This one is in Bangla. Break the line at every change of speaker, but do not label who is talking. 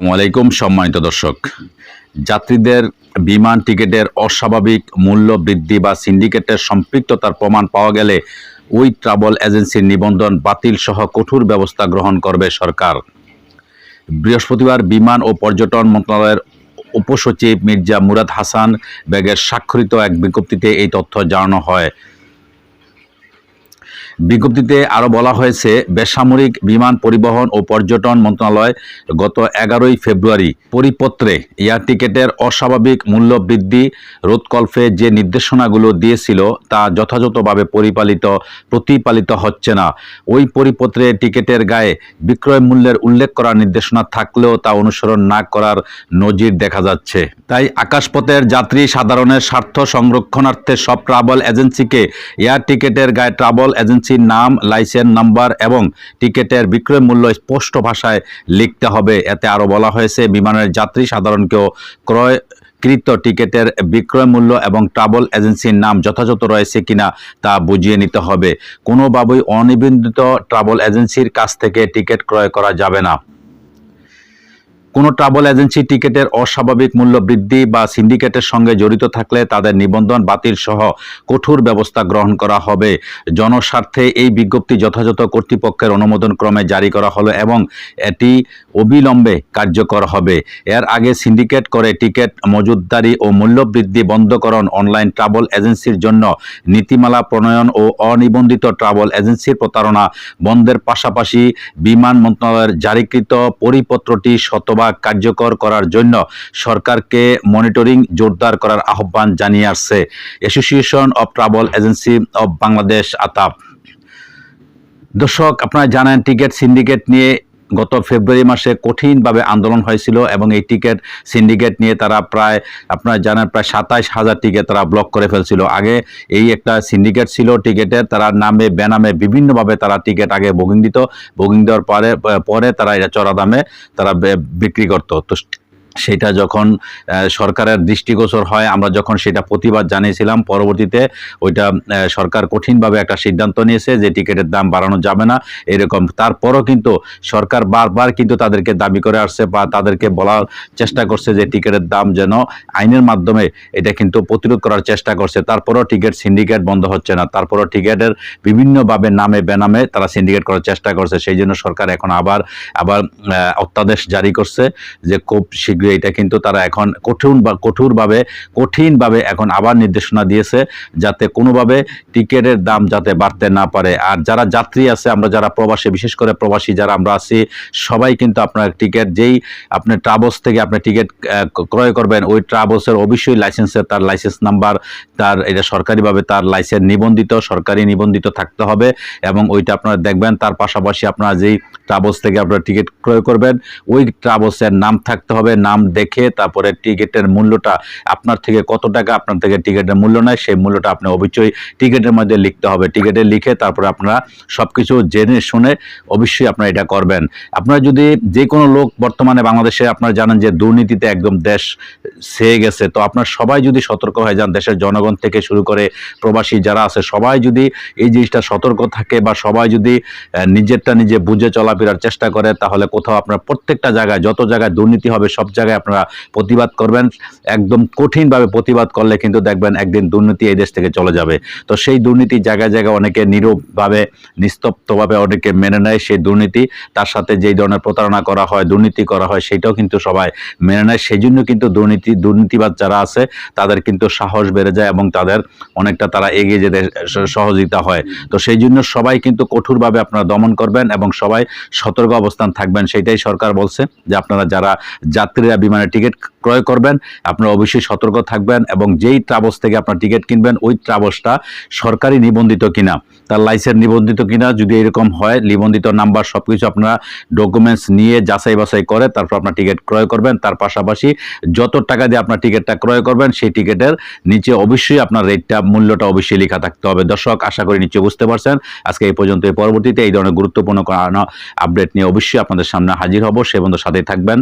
আসসালামাইকুম সম্মানিত দর্শক। যাত্রীদের বিমান টিকিটের অস্বাভাবিক মূল্য বৃদ্ধি বা সিন্ডিকেটের সম্পৃক্ততার প্রমাণ পাওয়া গেলে ওই ট্রাভেল এজেন্সির নিবন্ধন বাতিল সহ কঠোর ব্যবস্থা গ্রহণ করবে সরকার। বৃহস্পতিবার বিমান ও পর্যটন মন্ত্রণালয়ের উপসচিব মির্জা মুরাদ হাসান বেগের স্বাক্ষরিত এক বিজ্ঞপ্তিতে এই তথ্য জানানো হয়। বিজ্ঞপ্তিতে আরও বলা হয়েছে, বেসামরিক বিমান পরিবহন ও পর্যটন মন্ত্রণালয় গত এগারোই ফেব্রুয়ারি পরিপত্রে এয়ার টিকেটের অস্বাভাবিক মূল্য বৃদ্ধি রোধকল্পে যে নির্দেশনাগুলো দিয়েছিল তা যথাযথভাবে পরিপালিত, প্রতিপালিত হচ্ছে না। ওই পরিপত্রে টিকেটের গায়ে বিক্রয় মূল্যের উল্লেখ করার নির্দেশনা থাকলেও তা অনুসরণ না করার নজির দেখা যাচ্ছে। তাই আকাশপথের যাত্রী সাধারণের স্বার্থ সংরক্ষণার্থে সব ট্রাভেল এজেন্সিকে এয়ার টিকেটের গায়ে ট্রাভেল এজেন্সির নাম লাইসেন্স নাম্বার এবং টিকেটের বিক্রয় মূল্য স্পষ্ট ভাষায় লিখতে হবে। এতে আরও বলা হয়েছে, বিমানের যাত্রী সাধারণকেও ক্রয় কৃত টিকেটের বিক্রয় মূল্য এবং ট্রাভেল এজেন্সির নাম যথাযথ রয়েছে কিনা তা বুঝিয়ে নিতে হবে। কোনোভাবেই অনিবন্ধিত ট্রাভেল এজেন্সির কাছ থেকে টিকিট ক্রয় করা যাবে না। কোনো ট্রাভেল এজেন্সি টিকিটের অস্বাভাবিক মূল্য বৃদ্ধি বা সিন্ডিকেটের সঙ্গে জড়িত থাকলে তাদের নিবন্ধন বাতিল সহ কঠোর ব্যবস্থা গ্রহণ করা হবে। জনস্বার্থে এই বিজ্ঞপ্তি যথাযথ কর্তৃপক্ষের অনুমোদন ক্রমে জারি করা হলো এবং এটি অবিলম্বে কার্যকর হবে। এর আগে সিন্ডিকেট করে টিকিট মজুতদারি ও মূল্যবৃদ্ধি বন্ধকরণ অনলাইন ট্রাভেল এজেন্সির জন্য নীতিমালা প্রণয়ন ও অনিবন্ধিত ট্রাভেল এজেন্সির প্রতারণা বন্ধের পাশাপাশি বিমান মন্ত্রণালয়ের জারিকৃত পরিপত্রটি শতভাগ কার্যকর করার জন্য সরকারকে মনিটরিং জোরদার করার আহ্বান জানিয়ে আসছে association of travel agency of Bangladesh আতাপ দর্শক, আপনারা জানেন টিকিট সিন্ডিকেট নিয়ে গত ফেব্রুয়ারি মাসে কঠিনভাবে আন্দোলন হয়েছিল এবং এই টিকিট সিন্ডিকেট নিয়ে তারা প্রায়, আপনার জানেন, প্রায় সাতাইশ হাজার টিকিট তারা ব্লক করে ফেলছিল। আগে এই একটা সিন্ডিকেট ছিল টিকিটের তারা নামে, বেনামে বিভিন্নভাবে তারা টিকিট আগে বুকিং দিত। বুকিং দেওয়ার পরে পরে তারা এটা চড়া দামে তারা বিক্রি করত। তো সেটা যখন সরকারের দৃষ্টিগোচর হয়, আমরা যখন সেটা প্রতিবাদ জানিয়েছিলাম, পরবর্তীতে ওইটা সরকার কঠিনভাবে একটা সিদ্ধান্ত নিয়েছে যে টিকিটের দাম বাড়ানো যাবে না, এরকম। তারপরও কিন্তু সরকার বারবার কিন্তু তাদেরকে দাবি করে আসছে বা তাদেরকে বলার চেষ্টা করছে যে টিকিটের দাম যেন আইনের মাধ্যমে এটা কিন্তু প্রতিরোধ করার চেষ্টা করছে। তারপরও টিকিট সিন্ডিকেট বন্ধ হচ্ছে না। তারপরও টিকিটের বিভিন্নভাবে নামে বেনামে তারা সিন্ডিকেট করার চেষ্টা করছে। সেই জন্য সরকার এখন আবার আবার অত্যাদেশ জারি করছে যে খুব শীঘ্রই এটা কিন্তু তারা এখন কঠিন বা কঠোরভাবে, কঠিনভাবে এখন আবার নির্দেশনা দিয়েছে যাতে কোনোভাবে টিকিটের দাম যাতে বাড়তে না পারে। আর যারা যাত্রী আছে, আমরা যারা প্রবাসী, বিশেষ করে প্রবাসী যারা আমরা আছি, সবাই কিন্তু আপনার টিকিট, যেই আপনি ট্রাভেলস থেকে আপনি টিকিট ক্রয় করবেন, ওই ট্রাভেলসের অবশ্যই লাইসেন্সের তার লাইসেন্স নাম্বার, তার এটা সরকারিভাবে তার লাইসেন্স নিবন্ধিত, সরকারি নিবন্ধিত থাকতে হবে এবং ওইটা আপনারা দেখবেন। তার পাশাপাশি আপনারা যেই ট্রাভেলস থেকে আপনারা টিকিট ক্রয় করবেন, ওই ট্রাভেলসের নাম থাকতে হবে নাম দেখে তারপরে টিকিটের মূল্যটা আপনার থেকে কত টাকা, আপনার থেকে টিকিটের মূল্য নেয়, সেই মূল্যটা আপনি অবশ্যই টিকিটের মধ্যে লিখতে হবে। টিকিটে লিখে তারপরে আপনারা সব কিছু জেনে শুনে অবশ্যই আপনারা এটা করবেন। আপনারা যদি যে কোনো লোক বর্তমানে বাংলাদেশে আপনারা জানেন যে দুর্নীতিতে একদম দেশ সেয়ে গেছে, তো আপনার সবাই যদি সতর্ক হয়ে যান, দেশের জনগণ থেকে শুরু করে প্রবাসী যারা আছে, সবাই যদি এই জিনিসটা সতর্ক থাকে বা সবাই যদি নিজেরটা নিজে বুঝে চলাফেরার চেষ্টা করে, তাহলে কোথাও আপনার প্রত্যেকটা জায়গায়, যত জায়গায় দুর্নীতি হবে, সব জায়গায় আপনারা প্রতিবাদ করবেন। একদম কঠিনভাবে প্রতিবাদ করলে কিন্তু দেখবেন একদিন দুর্নীতি এই দেশ থেকে চলে যাবে। তো সেই দুর্নীতি জায়গায় জায়গায় অনেকে নীরবভাবে, নিস্তব্ধভাবে অনেকে মেনে নেয় সেই দুর্নীতি। তার সাথে যেই ধরনের প্রতারণা করা হয়, দুর্নীতি করা হয়, সেটাও কিন্তু সবাই মেনে নেয়। সেই জন্য কিন্তু দুর্নীতি, দুর্নীতিবাদ যারা আছে, তাদের কিন্তু সাহস বেড়ে যায় এবং তাদের অনেকটা তারা এগিয়ে যেতে সহযোগিতা হয়। তো সেই জন্য সবাই কিন্তু কঠোরভাবে আপনারা দমন করবেন এবং সবাই সতর্ক অবস্থান থাকবেন। সেটাই সরকার বলছে যে আপনারা যারা যাত্রীরা বিমানের টিকিট ক্রয় করবেন, আপনারা অবশ্যই সতর্ক থাকবেন এবং যেই ট্রাভেলস থেকে আপনার টিকিট কিনবেন, ওই ট্রাভেলসটা সরকারি নিবন্ধিত কিনা, তার লাইসেন্স নিবন্ধিত কিনা, যদি এরকম হয়, নিবন্ধিত নাম্বার সব কিছু আপনারা ডকুমেন্টস নিয়ে যাচাই বাছাই করে তারপর আপনার টিকিট ক্রয় করবেন, তার পাশাপাশি যত টাকা দিয়ে আপনার টিকিটটা ক্রয় করবেন, সেই টিকিটের নিচে অবশ্যই আপনার রেটটা মূল্যটা অবশ্যই লেখা থাকতে হবে। দর্শক, আশা করি নিশ্চয়ই বুঝতে পারছেন। আজকে এই পর্যন্ত এই পরবর্তীতে এই ধরনের গুরুত্বপূর্ণ আপডেট নিয়ে অবশ্যই আপনাদের সামনে হাজির হব। সে বন্ধু সাথেই থাকবেন।